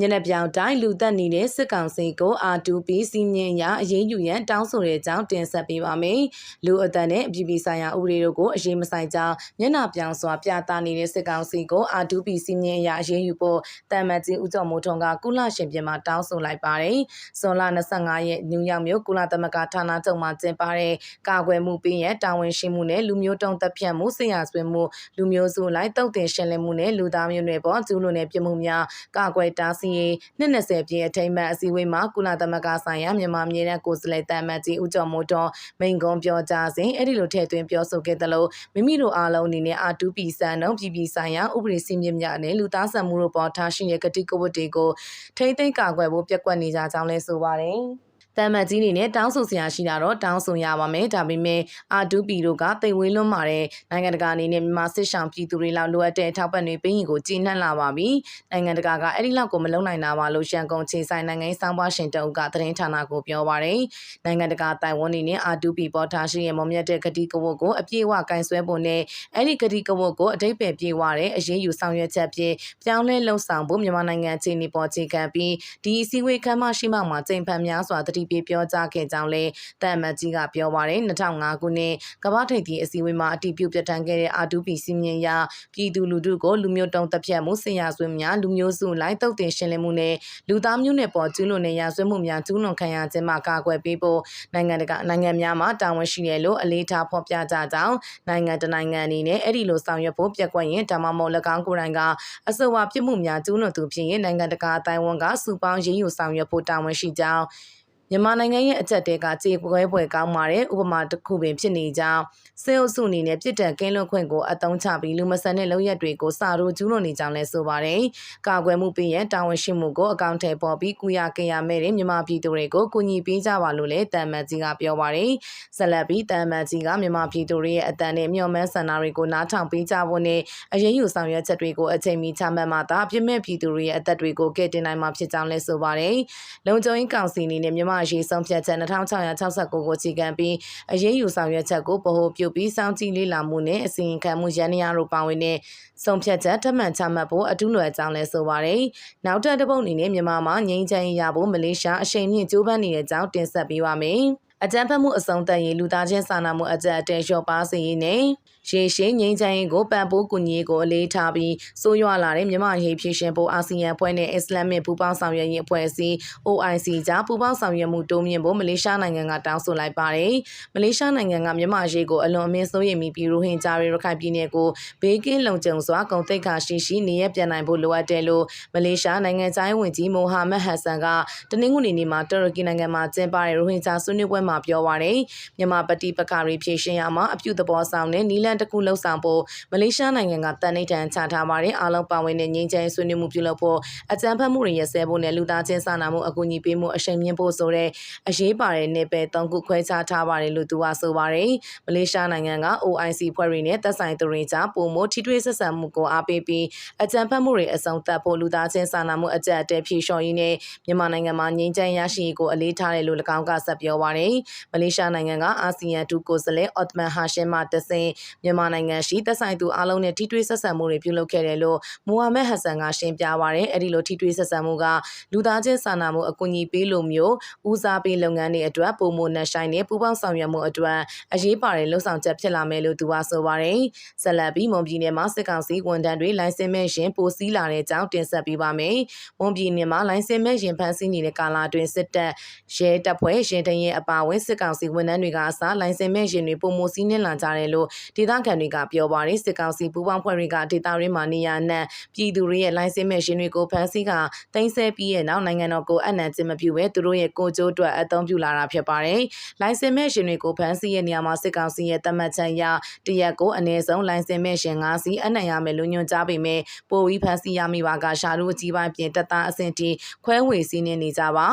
ညနေပြောင်တိုင်းလူသက်နေတဲ့စစ်ကောင်စီကို R2P စီမင်းရအရေးယူရန်တောင်းဆိုတဲ့အကြောင်းတင်ဆက်ပေးပါမယ်။လူအသက်နဲ့အပြည်ပြည်ဆိုင်ရာဥပဒေတို့ကိုအရေးမဆိုင်ကြောင်းမျက်နှာပြောင်စွာပြသနေတဲ့စစ်ကောင်စီကို R2P စီမင်းရအရေးယူဖို့တမန်ကြီးဦးကျော်မိုးထွန်းကကုလရှင်ပြင်မှာတောင်းဆိုလိုက်ပါတယ်။ဇွန်လ25ရက်နယူးယောက်မြို့ကုလသမဂ္ဂဌာနချုပ်မှာကျင်းပတဲ့ကာကွယ်မှုပေးရန်တာဝန်ရှိမှုနဲ့လူမျိုးတုံးသက်ဖြတ်မှုဆရာဆွေးမှုလူမျိုးစုလိုက်တုတ်တင်ရှင်းလင်းမှုနဲ့လူသားမျိုးနွယ်ပေါ်ကျူးလွန်တဲ့ပြမှုများကာကွယ်တားဆီးရေးနှစ်20ပြည့်အထိမ်းအမှတ်အစည်းအဝေးမှာကုလသမဂ္ဂဆိုင်ရာမြန်မာမြေနဲ့ကိုယ်စားလှယ်တမတ်ကြီးဦးကျော်မိုးတော်မိန်ကွန်းပြောကြားစဉ်အဲ့ဒီလိုထည့်သွင်းပြောဆိုခဲ့သလိုမိမိတို့အားလုံးအနေနဲ့ R2P စံနှုန်းပြည်ပြည်ဆိုင်ရာဥပဒေစည်းမျဉ်းများနဲ့လူသားဆန်မှုတို့ပေါ်ထားရှိတဲ့ကတိကဝတ်တွေကိုထိမ့်သိမ်းကာကွယ်ဖို့ပြက်ကွက်နေကြကြောင်းလည်းဆိုပါတယ်။ တမတ်ကြီးအနေနဲ့တောင်းဆိုစရာရှိတာတော့တောင်းဆိုရပါမယ်ဒါပေမဲ့အာဒူပီတို့ကတိတ်ဝေးလွန်းမာတဲ့နိုင်ငံတကာအနေနဲ့မြန်မာစစ်ဆောင်ပြည်သူတွေလောက်လိုအပ်တဲ့အထောက်ပံ့တွေပေးရင်ကိုကြီးနှံ့လာပါပြီနိုင်ငံတကာကအဲ့ဒီလောက်ကိုမလုံနိုင်တာပါလို့ရှန်ကုန်ခြေဆိုင်နိုင်ငံရေးစောင်းပွားရှင်တုံးကသတင်းဌာနကိုပြောပါတယ်နိုင်ငံတကာတိုင်ဝမ်နေနဲ့အာဒူပီပေါ်ထားရှိရဲ့မုံမြတ်တဲ့ဂတိကဝတ်ကိုအပြည့်အဝကင်ဆွဲဖို့နဲ့အဲ့ဒီဂတိကဝတ်ကိုအတိတ်ပဲပြေဝတဲ့အရေးယူဆောင်ရွက်ချက်ဖြင့်ပြောင်းလဲလှုပ်ဆောင်ဖို့မြန်မာနိုင်ငံခြေနေပေါ်ခြေခံပြီးဒီအစည်းအဝေးခမ်းမရှိမှမှာချိန်ဖန်များစွာတတိပြေပြောကြားခဲ့ကြောင်းလည်းတမ်မတ်ကြီးကပြောပါတယ်2005ခုနှစ်ကမ္ဘာထိပ်သီးအစည်းအဝေးမှာအတည်ပြုပြဋ္ဌာန်းခဲ့တဲ့ R2P စီမင်းရပြည်သူလူထုကိုလူမျိုးတုံးတပ်ဖြတ်မှုဆင်ရဆွေးများလူမျိုးစုလိုက်တုတ်တင်ရှင်းလင်းမှုနဲ့လူသားမျိုးနဲ့ပေါ်ကျူးလွန်တဲ့ရာဇဝတ်မှုများကျူးလွန်ခံရခြင်းမှာကာကွယ်ပေးဖို့နိုင်ငံတကာနိုင်ငံများမှာတာဝန်ရှိတယ်လို့အလေးထားဖော်ပြကြကြောင်းနိုင်ငံတနိုင်ငံအနေနဲ့အဲ့ဒီလိုဆောင်ရွက်ဖို့ပြက်ကွက်ရင်ဒါမှမဟုတ်၎င်းကိုယ်တိုင်ကအဆိုပါပြစ်မှုများကျူးလွန်သူဖြစ်ရင်နိုင်ငံတကာအတိုင်းဝန်ကစူပေါင်းရေးယူဆောင်ရွက်ဖို့တာဝန်ရှိကြောင်း မြန်မာနိုင်ငံရဲ့အကြက်တဲကကြေပွဲပွဲကောင်းပါတယ်ဥပမာတစ်ခုပင်ဖြစ်နေကြောင်းစေအုပ်စုအနေနဲ့ပြစ်ဒဏ်ကင်းလွတ်ခွင့်ကိုအသုံးချပြီးလူမဆန်တဲ့လုပ်ရက်တွေကိုစာရိုကျူးလွန်နေကြောင်းလည်းဆိုပါတယ်ကာကွယ်မှုပေးရန်တာဝန်ရှိမှုကိုအကောင့်ထဲပေါ်ပြီးကုရကရမဲ့တဲ့မြန်မာပြည်သူတွေကိုကူညီပေးကြပါလို့လည်းတမ်မတ်ကြီးကပြောပါတယ်ဆက်လက်ပြီးတမ်မတ်ကြီးကမြန်မာပြည်သူတွေရဲ့အတန်နဲ့မျှော်မှန်းဆန္ဒတွေကိုနားထောင်ပေးကြဖို့နဲ့အရေးယူဆောင်ရွက်ချက်တွေကိုအချိန်မီချမှတ်မှသာပြစ်မဲ့ပြည်သူတွေရဲ့အသက်တွေကိုကယ်တင်နိုင်မှာဖြစ်ကြောင်းလည်းဆိုပါတယ်လုံခြုံရေးကောင်စီအနေနဲ့မြန်မာရေးဆုံးဖြတ်ချက်2669ကိုအခြေခံပြီးအရေးယူဆောင်ရွက်ချက်ကိုဗဟိုပြုပြီးစောင့်ကြည့်လေ့လာမှုနဲ့အစီရင်ခံမှုရန်ရာတို့ပါဝင်တဲ့ဆုံးဖြတ်ချက်ထပ်မံချမှတ်ဖို့အထူးလွယ်ကြောင်းလည်းဆိုပါတယ်။နောက်ထပ်တစ်ပုတ်အနေနဲ့မြန်မာမှာငြိမ်းချမ်းရေးရဖို့မလေးရှားအရှိန်မြင့်ကြိုးပမ်းနေတဲ့အကြောင်းတင်ဆက်ပေးပါမယ်။အကြမ်းဖက်မှုအဆုံးသတ်ရေးလူသားချင်းစာနာမှုအကြက်အတဲလျှော့ပါစေရေးနဲ့ ရေရှည်ငြိမ်းချမ်းရေးကိုပံ့ပိုးကူညီရေးကိုအလေးထားပြီးစိုးရွားလာတဲ့မြန်မာရေးဖြည့်ရှင်ဖို့အာဆီယံဖွဲ့နဲ့အစ္စလာမစ်ပူးပေါင်းဆောင်ရွက်ရေးအဖွဲ့အစည်း OIC ကြားပူးပေါင်းဆောင်ရွက်မှုတိုးမြင့်ဖို့မလေးရှားနိုင်ငံကတောင်းဆိုလိုက်ပါတယ်။မလေးရှားနိုင်ငံကမြန်မာရေးကိုအလွန်အမင်းစိုးရိမ်မိပြီးရိုဟင်ဂျာတွေရခိုင်ပြည်နယ်ကိုဘေးကင်းလုံခြုံစွာကုန်သိက္ခာရှိရှိနေရပြန်နိုင်ဖို့လိုအပ်တယ်လို့မလေးရှားနိုင်ငံသားဝင်ကြီးမိုဟာမက်ဟတ်ဆန်ကတနင်္ဂနွေနေ့မှာတူရကီနိုင်ငံမှာကျင်းပတဲ့ရိုဟင်ဂျာဆွေးနွေးပွဲမှာပြောပါတယ်။မြန်မာပတိပက္ခတွေဖြည့်ရှင်ရမှာအပြုသဘောဆောင်တဲ့နီလန်တစ်ခုလှုပ်ဆောင်ဖို့မလေးရှားနိုင်ငံကတန်နှိထန်ချထားပါတယ်အားလုံးပါဝင်တဲ့ငြိမ်းချမ်းဆွေးနွေးမှုပြုလုပ်ဖို့အကြမ်းဖက်မှုတွေရစဲဖို့နဲ့လူသားချင်းစာနာမှုအကူအညီပေးမှုအရှိန်မြင့်ဖို့ဆိုတဲ့အရေးပါတဲ့နေပယ်၃ခုခွဲခြားထားပါတယ်လို့သူကဆိုပါတယ်မလေးရှားနိုင်ငံက OIC ဖွဲ့တွေနဲ့သက်ဆိုင်သူတွေကြားပုံမထိထွေးဆက်ဆံမှုကိုအားပေးပြီးအကြမ်းဖက်မှုတွေအဆုံးသတ်ဖို့လူသားချင်းစာနာမှုအကြက်အတဲဖြေလျှော်ရေးနဲ့မြန်မာနိုင်ငံမှာငြိမ်းချမ်းရရှိရေးကိုအလေးထားတယ်လို့၎င်းကဆက်ပြောပါတယ်မလေးရှားနိုင်ငံကအာဆီယံတူကိုယ်စားလှယ်အော့တမန်ဟာရှင်းမှတဆင်မြန်မာနိုင်ငံရှိသက်ဆိုင်သူအားလုံးနဲ့ထိတွေ့ဆက်ဆံမှုတွေပြုလုပ်ခဲ့တယ်လို့မိုဟာမက်ဟတ်ဆန်ကရှင်းပြပါရတယ်။အဲဒီလိုထိတွေ့ဆက်ဆံမှုကလူသားချင်းစာနာမှုအကူအညီပေးလို့မျိုးဦးစားပေးလုပ်ငန်းတွေအတွက်ပုံမနှဆိုင်နဲ့ပူးပေါင်းဆောင်ရွက်မှုအတွက်အရေးပါတဲ့လှုပ်ဆောင်ချက်ဖြစ်လာမယ်လို့သူကဆိုပါတယ်။ဆက်လက်ပြီးမွန်ပြည်နယ်မှာစစ်ကောင်စီဝန်ထမ်းတွေလိုင်စင်မဲ့ရင်ပိုစည်းလာတဲ့အကြောင်းတင်ဆက်ပေးပါမယ်။မွန်ပြည်နယ်မှာလိုင်စင်မဲ့ရင်ဖမ်းဆီးနေတဲ့ကာလအတွင်းစစ်တပ်ရဲတပ်ဖွဲ့ရင်တရင်အပါအဝင်စစ်ကောင်စီဝန်ထမ်းတွေကအစားလိုင်စင်မဲ့ရင်တွေပုံမစည်းနှင်းလာကြတယ်လို့ဒေသခံတွေကပြောပါတယ်စစ်ကောင်စီပူးပေါင်းဖွဲ့တွေကဒေသရင်းမှာနေရနံပြည်သူတွေရဲ့လိုင်စင်မဲ့ရှင်တွေကိုဖမ်းဆီးကတင်ဆက်ပြီးရဲ့နောက်နိုင်ငံတော်ကိုအနံ့ကျမပြုပဲသူတို့ရဲ့ကိုကြိုးအတွက်အသုံးပြုလာတာဖြစ်ပါတယ်လိုင်စင်မဲ့ရှင်တွေကိုဖမ်းဆီးရဲ့နေရာမှာစစ်ကောင်စီရဲ့တမတ်ချန်ရတရက်ကိုအနည်းဆုံးလိုင်စင်မဲ့ရှင်၅စီးအနံ့ရမယ်လို့ညွှန်ကြားပေမဲ့ပိုပြီးဖမ်းဆီးရမိပါကရှာတို့အကြီးပိုင်းပြင်တပ်သားအဆင့်တီခွဲဝေစီးနေနေကြပါ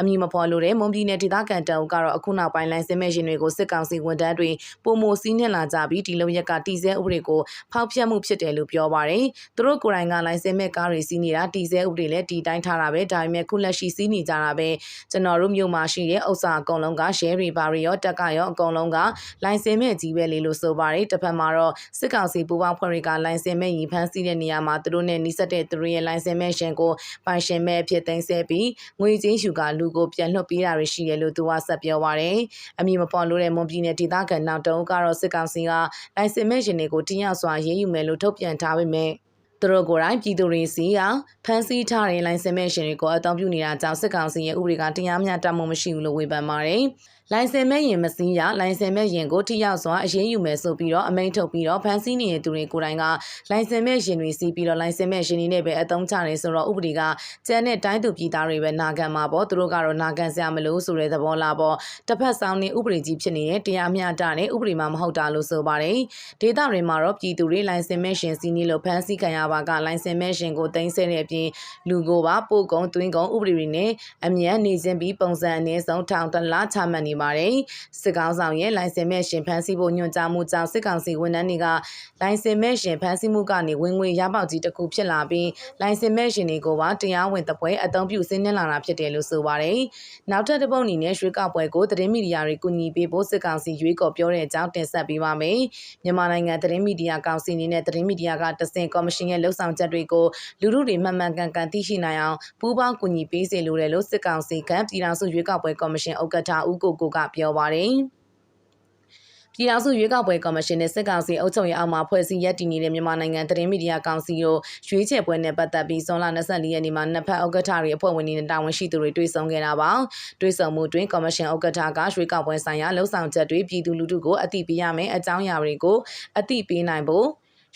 အမည်မဖော်လို့တဲ့မွန်ပြည်နယ်ဒေသခံတအုပ်ကတော့အခုနောက်ပိုင်းလိုင်စင်မဲ့ရှင်တွေကိုစစ်ကောင်စီဝန်ထမ်းတွေပုံမစီးနှင်လာကြပြီးဒီလုံရက်ကတီစဲဥပဒေကိုဖောက်ဖျက်မှုဖြစ်တယ်လို့ပြောပါတယ်။သူတို့ကိုယ်တိုင်ကလိုင်စင်မဲ့ကားတွေစီးနေတာတီစဲဥပဒေလည်းတီတိုင်းထားတာပဲဒါပေမဲ့ခုလက်ရှိစီးနေကြတာပဲကျွန်တော်တို့မြို့မှာရှိတဲ့ဥစ္စာအကုန်လုံးက share တွေပါရီရောတက်ကရောအကုန်လုံးကလိုင်စင်မဲ့ကြီးပဲလေလို့ဆိုပါတယ်။တစ်ဖက်မှာတော့စစ်ကောင်စီပူးပေါင်းဖွဲ့တွေကလိုင်စင်မဲ့ရင်ဖမ်းဆီးတဲ့နေရာမှာသူတို့နဲ့နှိစက်တဲ့သူတို့ရဲ့လိုင်စင်မဲ့ရှင်ကိုပိုင်ရှင်မဲ့ဖြစ်သိမ်းဆဲပြီးငွေချင်းယူကလူကိုပြန်လွှတ်ပေးတာတွေရှိတယ်လို့သူကဆက်ပြောပါတယ်။အမည်မဖော်လို့တဲ့မွန်ပြည်နယ်ဒေသခံနောက်တုံးကတော့စစ်ကောင်စီကလိုင်စင်မဲ့ရှင်တွေကိုတရားစွာရေးယူမယ်လို့ထုတ်ပြန်ထားပေမဲ့သူတို့ကိုယ်တိုင်ပြည်သူတွေစီကဖမ်းဆီးထားတဲ့လိုင်စင်မဲ့ရှင်တွေကိုအသုံးပြုနေတာကြောင့်စစ်ကောင်စီရဲ့ဥပဒေကတရားမျှတမှုမရှိဘူးလို့ဝေဖန်ပါတယ်။ လိုင်စင်မဲ့ရင်မစည်းရလိုင်စင်မဲ့ရင်ကိုထိရောက်စွာအရေးယူမယ်ဆိုပြီးတော့အမိန့်ထုတ်ပြီးတော့ဖမ်းဆီးနေတဲ့သူတွေကိုယ်တိုင်ကလိုင်စင်မဲ့ရင်တွေစီးပြီးတော့လိုင်စင်မဲ့ရှင်တွေနဲ့ပဲအသုံးချနေဆိုတော့ဥပဒေကကျန်တဲ့တိုင်းသူပြည်သားတွေပဲနာခံမှာပေါ့သူတို့ကတော့နာခံစရာမလိုဆိုတဲ့သဘောလားပေါ့တစ်ဖက်ဆောင်နေဥပဒေကြီးဖြစ်နေတဲ့တရားမျှတတဲ့ဥပဒေမှမဟုတ်တာလို့ဆိုပါတယ်ဒေသတွေမှာတော့ပြည်သူတွေလိုင်စင်မဲ့ရှင်စီးနေလို့ဖမ်းဆီးခံရပါကလိုင်စင်မဲ့ရှင်ကိုတင်ဆက်တဲ့အပြင်လူကိုပါပို့ကုံသွင်းကုံဥပဒေတွေနဲ့အမြန်နေစဉ်ပြီးပုံစံအနည်းဆုံးထောင်တလားချမှတ်နေပါတယ်စစ်ကောင်ဆောင်ရဲ့လိုင်စင်မဲ့ရှင်ဖမ်းဆီးဖို့ညွှန်ကြားမှုကြောင့်စစ်ကောင်စီဝန်ထမ်းတွေကလိုင်စင်မဲ့ရှင်ဖမ်းဆီးမှုကနေဝင်ငွေရပေါက်ကြီးတစ်ခုဖြစ်လာပြီးလိုင်စင်မဲ့ရှင်တွေကိုပါတရားဝင်တပွဲအသုံးပြုဆင်းနှင်းလာတာဖြစ်တယ်လို့ဆိုပါတယ်နောက်ထပ်တစ်ပုတ်အနေနဲ့ရွှေကောက်ပွဲကိုသတင်းမီဒီယာတွေကူညီပေးဖို့စစ်ကောင်စီရွေးကော်ပြောတဲ့အကြောင်းတင်ဆက်ပေးပါမယ်မြန်မာနိုင်ငံသတင်းမီဒီယာကောင်စီအနေနဲ့သတင်းမီဒီယာကတဆင်ကော်မရှင်ရဲ့လှုပ်ဆောင်ချက်တွေကိုလူထုတွေမှန်မှန်ကန်ကန်သိရှိနိုင်အောင်ပူးပေါင်းကူညီပေးစေလိုတယ်လို့စစ်ကောင်စီကပြည်ထောင်စုရွေးကောက်ပွဲကော်မရှင်ဥက္ကဋ္ဌဦးကိုကိုကပြောပါတယ်ပြည်ထောင်စုရွေးကောက်ပွဲကော်မရှင်နဲ့စစ်ကောင်စီအုပ်ချုပ်ရေးအောက်မှာဖွဲ့စည်းရည်တည်နေတဲ့မြန်မာနိုင်ငံသတင်းမီဒီယာကောင်စီတို့ရွေးချယ်ပွဲနဲ့ပတ်သက်ပြီးဇွန်လ24ရက်နေ့မှာနှစ်ဖက်ဥက္ကဋ္ဌတွေအဖွဲ့ဝင်တွေနဲ့တာဝန်ရှိသူတွေတွေ့ဆုံခဲ့တာပါတွေ့ဆုံမှုတွင်ကော်မရှင်ဥက္ကဋ္ဌကရွေးကောက်ပွဲဆိုင်ရာလှုပ်ဆောင်ချက်တွေပြည်သူလူထုကိုအသိပေးရမယ်အကြောင်းအရာတွေကိုအသိပေးနိုင်ဖို့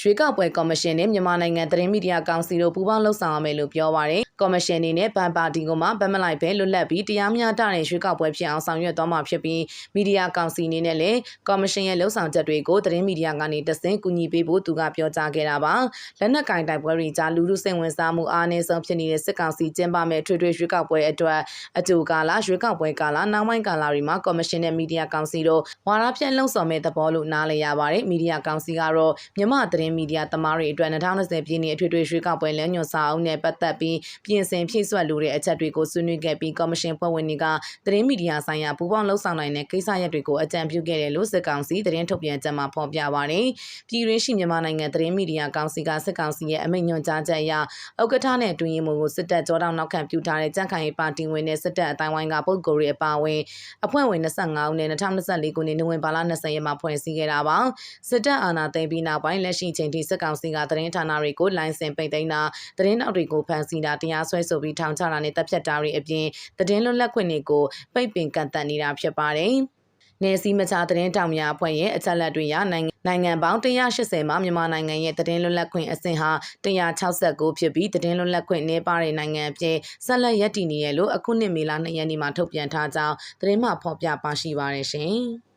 ရွေးကောက်ပွဲကော်မရှင်နဲ့မြန်မာနိုင်ငံသတင်းမီဒီယာကောင်စီတို့ပူးပေါင်းလှုပ်ဆောင်ရမယ်လို့ပြောပါရယ်ကော်မရှင်အနေနဲ့ဗန်ပါတီကိုမှဗတ်မလိုက်ပဲလွတ်လပ်ပြီးတရားမျှတတဲ့ရွေးကောက်ပွဲဖြစ်အောင်ဆောင်ရွက်သွားမှာဖြစ်ပြီးမီဒီယာကောင်စီအနေနဲ့လည်းကော်မရှင်ရဲ့လှုပ်ဆောင်ချက်တွေကိုသတင်းမီဒီယာကနေတဆင့်ကူညီပေးဖို့သူကပြောကြားခဲ့တာပါလက်နက်ကင်တိုက်ပွဲတွေကြားလူလူစိတ်ဝင်စားမှုအားနည်းဆုံးဖြစ်နေတဲ့စစ်ကောင်စီကျင်းပမဲ့ထွေထွေရွေးကောက်ပွဲအတွက်အတူကာလရွေးကောက်ပွဲကာလနောက်ပိုင်းကာလတွေမှာကော်မရှင်နဲ့မီဒီယာကောင်စီတို့ဝါရဖြန့်လှုံ့ဆော်မဲ့သဘောလို့နားလည်ရပါတယ်မီဒီယာကောင်စီကတော့မြမသတင်းမီဒီယာသမားတွေအတွက်2020ပြည်နှစ်အထွေထွေရွေးကောက်ပွဲလမ်းညွှန်စာအုပ်နဲ့ပတ်သက်ပြီးပြင်ဆင်ဖြည့်စွက်လိုတဲ့အချက်တွေကိုဆွေးနွေးခဲ့ပြီးကော်မရှင်ဖွဲ့ဝင်တွေကသတင်းမီဒီယာဆိုင်ရာပူးပေါင်းလှုပ်ဆောင်နိုင်တဲ့ကိစ္စရပ်တွေကိုအကြံပြုခဲ့တယ်လို့စစ်ကောင်စီသတင်းထုတ်ပြန်ချက်မှာဖော်ပြပါတယ်။ပြည်တွင်းရှိမြန်မာနိုင်ငံသတင်းမီဒီယာကောင်စီကစစ်ကောင်စီရဲ့အမိန့်ညွှန်ကြားချက်အရဥက္ကဋ္ဌနဲ့တွင်ရင်မှုကိုစစ်တပ်ကြောတောင်နောက်ခံပြုထားတဲ့ကြံ့ခိုင်ရေးပါတီဝင်တဲ့စစ်တပ်အတိုင်းဝိုင်းကပုဂ္ဂိုလ်တွေအပါအဝင်အဖွဲ့ဝင်25ဦးနဲ့2024ခုနှစ်နိုဝင်ဘာလ20ရက်မှာဖွဲ့စည်းခဲ့တာပါ။စစ်တပ်အာဏာသိမ်းပြီးနောက်ပိုင်းလက်ရှိချိန်ထိစစ်ကောင်စီကသတင်းဌာနတွေကိုလိုင်စင်ပိတ်သိမ်းတာသတင်းနောက်တွေကိုဖမ်းဆီးတာတရားစွဲဆိုပြီးထောင်ချတာနဲ့တပ်ဖြတ်တာတွေအပြင်သတင်းလွတ်လပ်ခွင့်တွေကိုပိတ်ပင်ကန့်သတ်နေတာဖြစ်ပါတယ်။နယ်စည်းမခြားသတင်းတောင်များအဖွဲ့ရဲ့အချက်လက်တွေရနိုင်ငံနိုင်ငံပေါင်း180မှာမြန်မာနိုင်ငံရဲ့သတင်းလွတ်လပ်ခွင့်အဆင့်ဟာ169ဖြစ်ပြီးသတင်းလွတ်လပ်ခွင့်နည်းပါးတဲ့နိုင်ငံအဖြစ်ဆက်လက်ရည်တည်နေရလို့အခုနှစ်မေလ2ရက်နေ့မှာထုတ်ပြန်ထားကြောင်းသတင်းမှဖော်ပြပါရှိပါရရှင်။